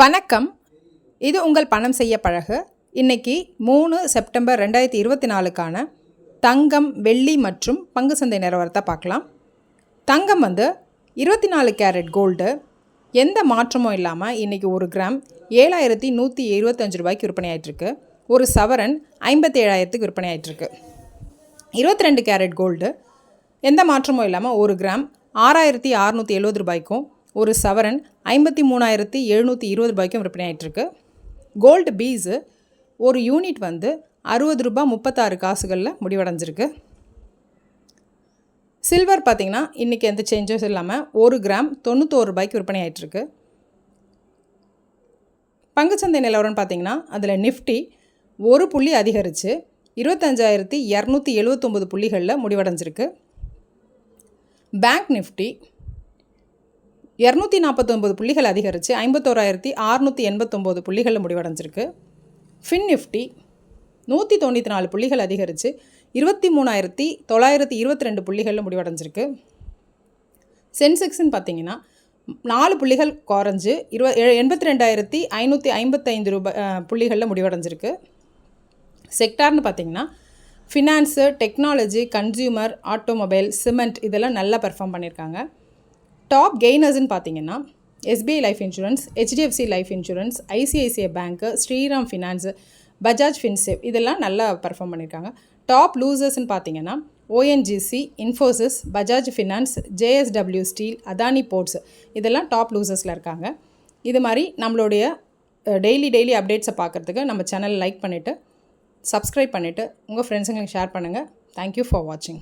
வணக்கம். இது உங்கள் பணம் செய்ய பழகு. இன்னைக்கு மூணு செப்டம்பர் ரெண்டாயிரத்தி இருபத்தி நாலுக்கான தங்கம் வெள்ளி மற்றும் பங்கு சந்தை நிலவரத்தை பார்க்கலாம். தங்கம் வந்து இருபத்தி நாலு கேரட் கோல்டு. எந்த மாற்றமும் இல்லாமல் இன்றைக்கி ஒரு கிராம் ஏழாயிரத்தி நூற்றி இருபத்தஞ்சு ரூபாய்க்கு விற்பனை ஆயிட்டிருக்கு ஒரு சவரன் ஐம்பத்தி ஏழாயிரத்துக்கு விற்பனை ஆயிட்டிருக்கு இருபத்தி ரெண்டு கேரட் கோல்டு. எந்த மாற்றமும் இல்லாமல் ஒரு கிராம் ஆறாயிரத்தி அறநூற்றி எழுபது ரூபாய்க்கும் ஒரு சவரன் ஐம்பத்தி மூணாயிரத்தி எழுநூற்றி இருபது ரூபாய்க்கும் விற்பனை ஆயிட்டிருக்கு. கோல்டு பீஸு ஒரு யூனிட் வந்து அறுபது ரூபாய் முப்பத்தாறு காசுகளில் முடிவடைஞ்சிருக்கு. சில்வர் பார்த்திங்கன்னா இன்றைக்கி எந்த சேஞ்சஸ் இல்லாமல் ஒரு கிராம் தொண்ணூத்தோரு ரூபாய்க்கு விற்பனை ஆயிட்டிருக்கு. பங்குச்சந்தை நிலவரம்னு பார்த்திங்கன்னா அதில் நிஃப்டி ஒரு புள்ளி அதிகரித்து இருபத்தஞ்சாயிரத்தி இரநூத்தி எழுபத்தொம்பது புள்ளிகளில் முடிவடைஞ்சிருக்கு. பேங்க் நிஃப்டி இரநூத்தி நாற்பத்தொம்பது புள்ளிகள் அதிகரித்து ஐம்பத்தோராயிரத்தி அறுநூற்றி எண்பத்தொம்போது புள்ளிகளில் முடிவடைஞ்சிருக்கு. ஃபின் நிஃப்டி நூற்றி தொண்ணூற்றி நாலு புள்ளிகள் அதிகரித்து இருபத்தி மூணாயிரத்தி தொள்ளாயிரத்தி இருபத்தி ரெண்டு புள்ளிகளில் முடிவடைஞ்சிருக்கு. சென்செக்ஸ்ன்னு பார்த்தீங்கன்னா நாலு புள்ளிகள் குறைஞ்சு இருவ எண்பத்தி ரெண்டாயிரத்தி ஐநூற்றி ஐம்பத்தைந்து ரூபாய் புள்ளிகளில் முடிவடைஞ்சிருக்கு. செக்டார்னு பார்த்தீங்கன்னா finance technology consumer automobile cement இதெல்லாம் நல்லா பெர்ஃபார்ம் பண்ணியிருக்காங்க டாப் கெய்னர்ஸ்னு பார்த்தீங்கன்னா SBI life insurance HDFC life insurance ICICI bank Shriram finance Bajaj Finserv இதெல்லாம் நல்லா பர்ஃபார்ம் பண்ணியிருக்காங்க டாப் லூசர்ஸ்னு பார்த்தீங்கன்னா ONGC Infosys Bajaj finance JSW steel Adani ports இதெல்லாம் டாப் லூசர்ஸில் இருக்காங்க. இது மாதிரி நம்மளுடைய டெய்லி டெய்லி அப்டேட்ஸை பார்க்குறதுக்கு நம்ம சேனல் லைக் பண்ணிவிட்டு சப்ஸ்கிரைப் பண்ணிவிட்டு உங்கள் ஃப்ரெண்ட்ஸுங்களுக்கு ஷேர் பண்ணுங்கள் தேங்க்யூ ஃபார் வாட்சிங்